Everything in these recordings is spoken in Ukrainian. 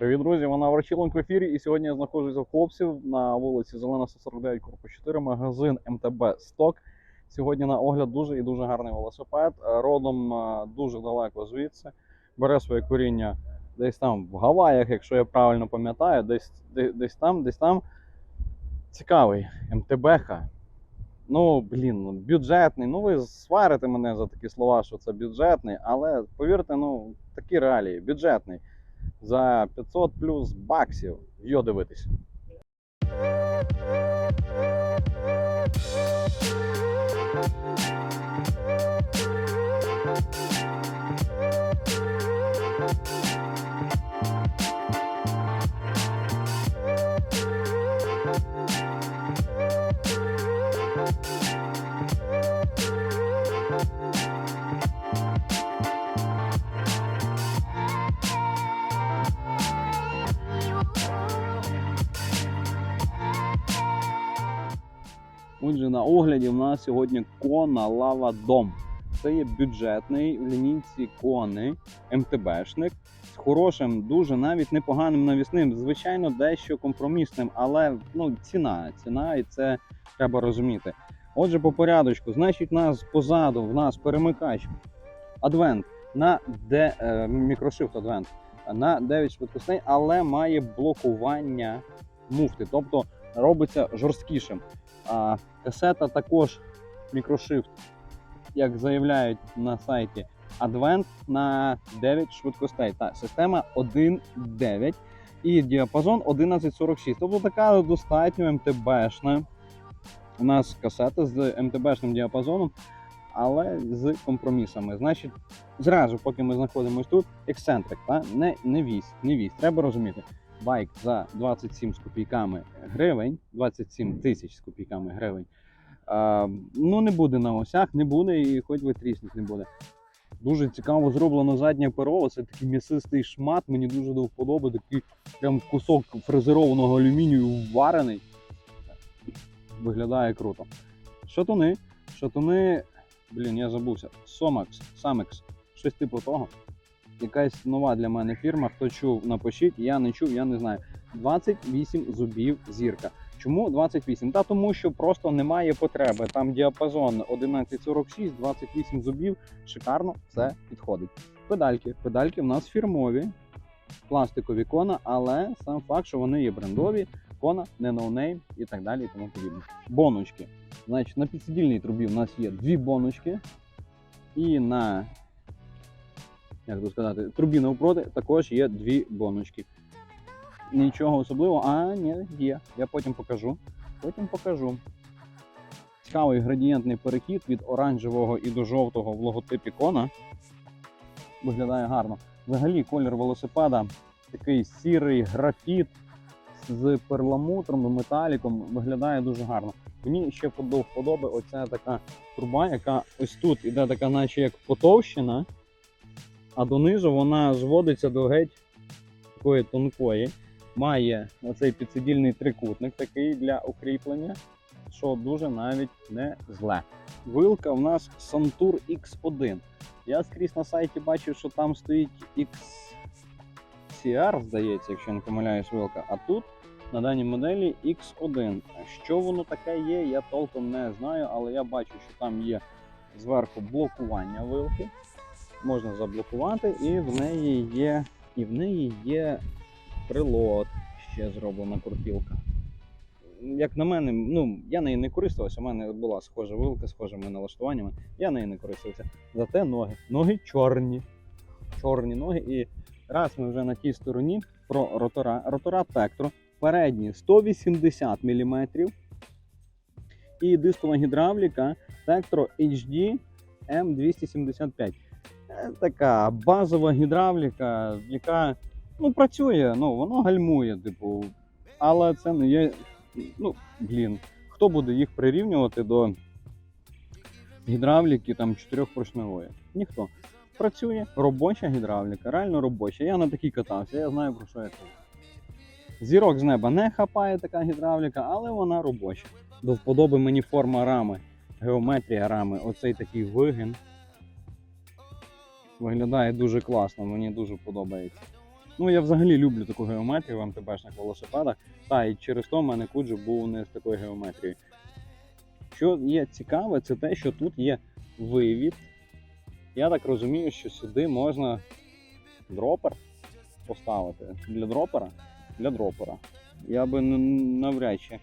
Привіт, друзі! Вона Врачілонг в ефірі. І сьогодні я знаходжуся в хлопців на вулиці Зелена 149, корпус 4, магазин МТБ Сток. Сьогодні на огляд дуже і дуже гарний велосипед. Родом е, дуже далеко звідси. Бере своє коріння десь там в Гаваях, якщо я правильно пам'ятаю, десь, де- десь там, десь там. Цікавий МТБ-ха. Ну, блін, бюджетний. Ну, ви сварите мене за такі слова, що це бюджетний, але повірте, ну, такі реалії, бюджетний за 500 плюс баксів. Йо дивитись. Отже, на огляді в нас сьогодні Кона Лава Дом. Це є бюджетний в лінійці кони МТБшник з хорошим, дуже навіть непоганим навісним. Звичайно, дещо компромісним, але ну, ціна, ціна, і це треба розуміти. Отже, по порядочку, значить, у нас позаду в нас перемикач Advent на де, е, мікрошифт Advent на 9 швидкостей, але має блокування муфти, тобто робиться жорсткішим. А касета також мікрошифт, як заявляють на сайті Advent на 9 швидкостей. Та система 1.9 і діапазон 11.46. Тобто така достатньо МТБшна. У нас касета з МТБшним діапазоном, але з компромісами. Значить, зразу, поки ми знаходимося тут, ексцентрик, та? Не, не вісь, не вісь. Треба розуміти байк за 27 з копійками гривень, 27 тисяч з копійками гривень. А, ну, не буде на осях, не буде, і хоч ви трісніть не буде. Дуже цікаво зроблено заднє перо. Це такий м'ясистий шмат, мені дуже до вподоби, такий прям кусок фрезерованого алюмінію варений. Виглядає круто. Шатуни. Шатуни, блін, я забувся. Somax, Samex, щось типу того якась нова для мене фірма. Хто чув, напишіть. Я не чув, я не знаю. 28 зубів зірка. Чому 28? Та тому, що просто немає потреби. Там діапазон 1146, 28 зубів. Шикарно все підходить. Педальки. Педальки в нас фірмові, пластикові кона, але сам факт, що вони є брендові, кона, не ноунейм і так далі. І тому подібне. Боночки. Значить, на підсидільній трубі в нас є дві боночки. І на як би сказати, трубі навпроти також є дві боночки. Нічого особливого, а ні, є. Я потім покажу. Потім покажу. Цікавий градієнтний перехід від оранжевого і до жовтого в логотипі кона. Виглядає гарно. Взагалі колір велосипеда такий сірий графіт з перламутром, металіком. Виглядає дуже гарно. Мені ще до вподоби оця така труба, яка ось тут іде така, наче як потовщена а донизу вона зводиться до геть такої тонкої. Має оцей підсидільний трикутник такий для укріплення, що дуже навіть не зле. Вилка в нас Santur X1. Я скрізь на сайті бачив, що там стоїть XCR, здається, якщо не помиляюсь, вилка. А тут на даній моделі X1. Що воно таке є, я толком не знаю, але я бачу, що там є зверху блокування вилки можна заблокувати, і в неї є, і в неї є прилот, ще зроблена крутілка. Як на мене, ну я нею не користувався, у мене була схожа вилка, схожими налаштуваннями. Я нею не користувався. Зате ноги. Ноги чорні. Чорні ноги. І раз ми вже на тій стороні про ротора. Ротора Tektro. Передні 180 мм. І дискова гідравліка Tektro HD M275. Така базова гідравліка, яка ну, працює, ну, воно гальмує, типу, але це не є. Ну, блін, хто буде їх прирівнювати до гідравліки там чотирьохпоршневої? Ніхто. Працює робоча гідравліка, реально робоча. Я на такій катався, я знаю про що я кажу. Зірок з неба не хапає така гідравліка, але вона робоча. До вподоби мені форма рами, геометрія рами, оцей такий вигин. Виглядає дуже класно, мені дуже подобається. Ну, я взагалі люблю таку геометрію в МТБшних велосипедах. Та і через то в мене куджу був не з такою геометрією. Що є цікаве, це те, що тут є вивід. Я так розумію, що сюди можна дропер поставити. Для дропера? Для дропера. Я би навряд чи.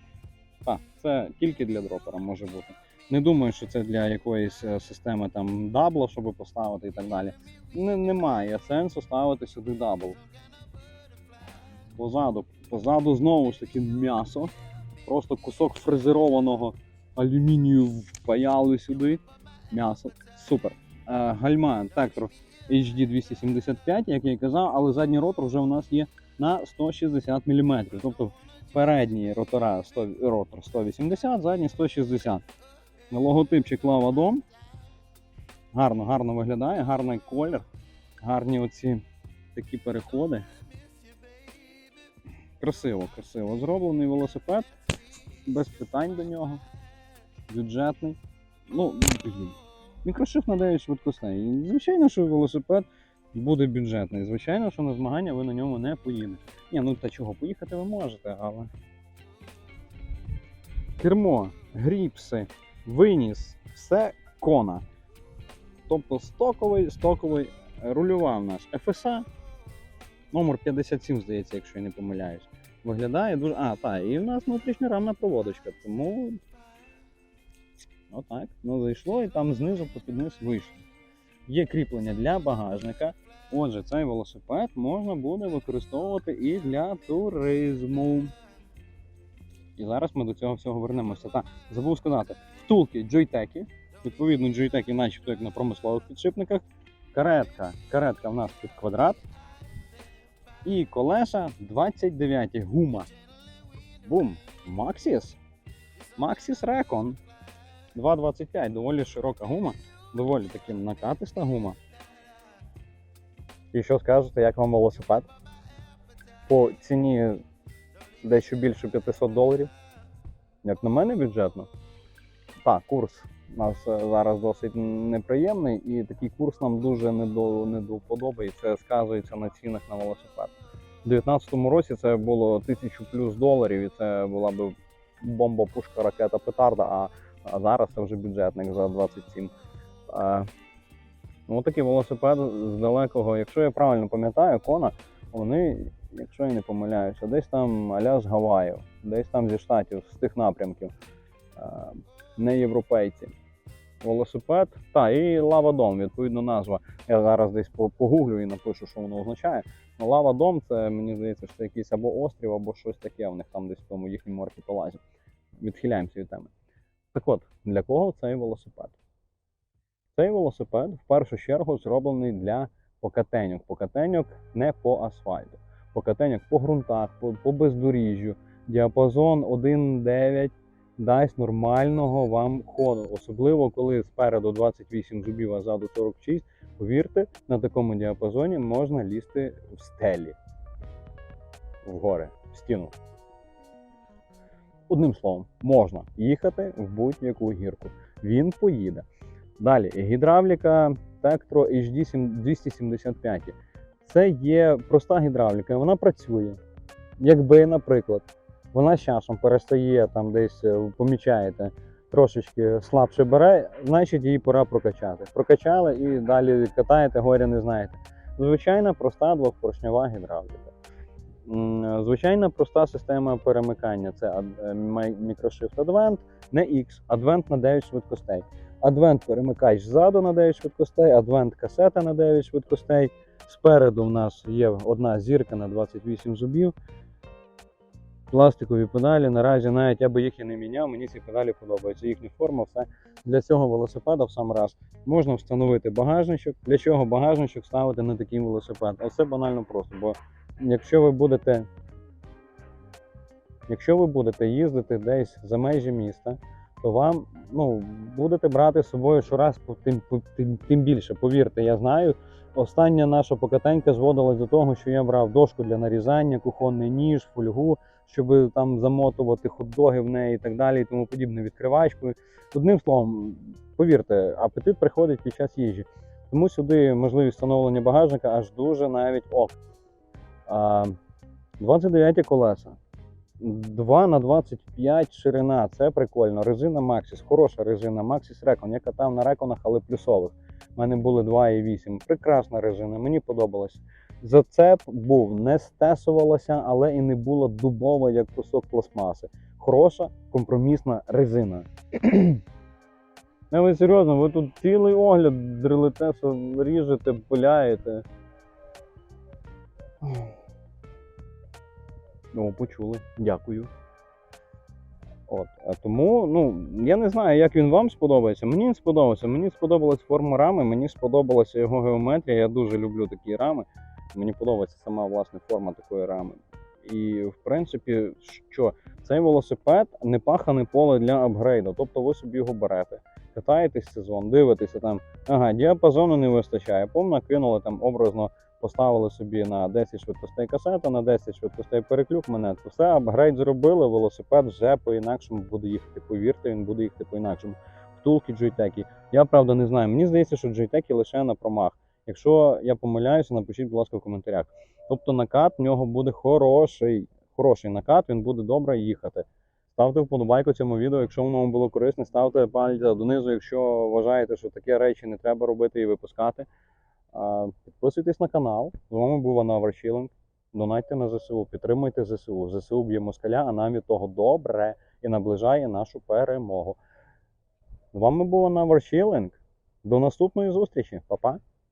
Так, це тільки для дропера може бути. Не думаю, що це для якоїсь е, системи там дабла, щоб поставити і так далі. Не, немає сенсу ставити сюди дабл. Позаду, позаду знову ж таки м'ясо. Просто кусок фрезерованого алюмінію впаяли сюди. М'ясо. Супер. Е, гальма Тектор HD 275, як я і казав, але задній ротор вже у нас є на 160 мм. Тобто передній ротора 100, ротор 180, задній 160. Логотипчик Lavadom. Гарно, гарно виглядає, гарний колір, гарні оці такі переходи. Красиво, красиво. Зроблений велосипед, без питань до нього. Бюджетний. Ну, блін. Мікрошифт на 9 швидкостей. Звичайно, що велосипед буде бюджетний. Звичайно, що на змагання ви на ньому не поїдете. Ні, ну та чого, поїхати ви можете, але. Кермо, гріпси, виніс, все кона. Тобто стоковий, стоковий е, рульова в нас FSA. Номер 57, здається, якщо я не помиляюсь. Виглядає дуже. А, так, і в нас внутрішня рамна проводочка, тому. Отак. Ну зайшло і там знизу попід низ вийшло. Є кріплення для багажника. Отже, цей велосипед можна буде використовувати і для туризму. І зараз ми до цього всього вернемося. Так, забув сказати, втулки джойтеки. Відповідно, джойтеки, начебто як на промислових підшипниках. Каретка. Каретка в нас під квадрат. І колеса 29 гума. Бум! Maxis. Maxis Recon 2,25. Доволі широка гума, доволі таки накатиста гума. І що скажете, як вам велосипед? По ціні дещо більше 500 доларів. Як на мене, бюджетно. Так, курс у нас е, зараз досить неприємний, і такий курс нам дуже не і це сказується на цінах на велосипед. У 2019 році це було 1000 плюс доларів, і це була б бомба, пушка, ракета, петарда, а, а зараз це вже бюджетник за 27. Е, ну, такий велосипед з далекого, якщо я правильно пам'ятаю, кона, вони, якщо я не помиляюся, десь там аля з Гаваїв, десь там зі штатів, з тих напрямків. Е, не європейці. Велосипед, та і лавадом, відповідно, назва. Я зараз десь погуглю і напишу, що воно означає. Ну, лавадом це мені здається, що якийсь або острів, або щось таке. У них там десь в тому їхньому архіпелазі. Відхиляємося від теми. Так от, для кого цей велосипед? Цей велосипед в першу чергу зроблений для покатеньок. Покатеньок не по асфальту. Покатеньок по ґрунтах, по, по бездоріжжю. Діапазон 1,9 дасть нормального вам ходу. Особливо, коли спереду 28 зубів, а ззаду 46. Повірте, на такому діапазоні можна лізти в стелі. В гори, в стіну. Одним словом, можна їхати в будь-яку гірку. Він поїде. Далі, гідравліка Tektro HD 275. Це є проста гідравліка, вона працює. Якби, наприклад, вона з часом перестає там десь е, помічаєте, трошечки слабше бере, значить її пора прокачати. Прокачали і далі катаєте, горя не знаєте. Звичайна проста двохпоршнева гідравліка. Звичайна проста система перемикання це ад- е, Microshift Advent, не X, Advent на 9 швидкостей. Advent перемикач ззаду на 9 швидкостей, Advent касета на 9 швидкостей. Спереду в нас є одна зірка на 28 зубів. Пластикові педалі. Наразі навіть я би їх і не міняв. Мені ці педалі подобаються. Їхня форма, все для цього велосипеда в сам раз можна встановити багажничок. Для чого багажничок ставити на такий велосипед? А це банально просто. Бо якщо ви будете, якщо ви будете їздити десь за межі міста, то вам ну, будете брати з собою щораз тим, по- тим, тим більше. Повірте, я знаю. Остання наша покатенька зводилась до того, що я брав дошку для нарізання, кухонний ніж, фольгу, щоб там замотувати хот-доги в неї і так далі, і тому подібне відкривачкою. Одним словом, повірте, апетит приходить під час їжі. Тому сюди можливість встановлення багажника аж дуже навіть ок. 29 колеса. 2 на 25 ширина. Це прикольно. Резина Maxxis. Хороша резина. Maxxis Recon. Я катав на реконах, але плюсових. У мене були 2,8. Прекрасна резина, мені подобалось. Зацеп був, не стесувалася, але і не була дубова, як кусок пластмаси. Хороша компромісна резина. Не ви серйозно, ви тут цілий огляд дрелите, ріжете, пиляєте. О, почули. Дякую. От. А тому, ну, я не знаю, як він вам сподобається. Мені він сподобався. Мені сподобалась форма рами, мені сподобалася його геометрія. Я дуже люблю такі рами. Мені подобається сама власне форма такої рами. І в принципі, що цей велосипед не пахане поле для апгрейду. Тобто ви собі його берете, катаєтесь сезон, дивитеся там, ага, діапазону не вистачає, повна кинули там образно, поставили собі на 10 швидкостей касету, на 10 швидкостей переклюк монетку. Все, апгрейд зробили, велосипед вже по-інакшому буде їхати. Повірте, він буде їхати по-інакшому. Втулки джойтеки. Я правда не знаю. Мені здається, що джойтеки лише на промах. Якщо я помиляюся, напишіть, будь ласка, в коментарях. Тобто накат в нього буде хороший. Хороший накат, він буде добре їхати. Ставте вподобайку цьому відео, якщо воно вам було корисне, ставте палець донизу, якщо вважаєте, що такі речі не треба робити і випускати. Підписуйтесь на канал. З вами був Анна Варчіленк. Донайте на ЗСУ, підтримуйте ЗСУ. ЗСУ б'є москаля, а нам від того добре і наближає нашу перемогу. З вами був Анна Варчіленк. До наступної зустрічі, Па-па!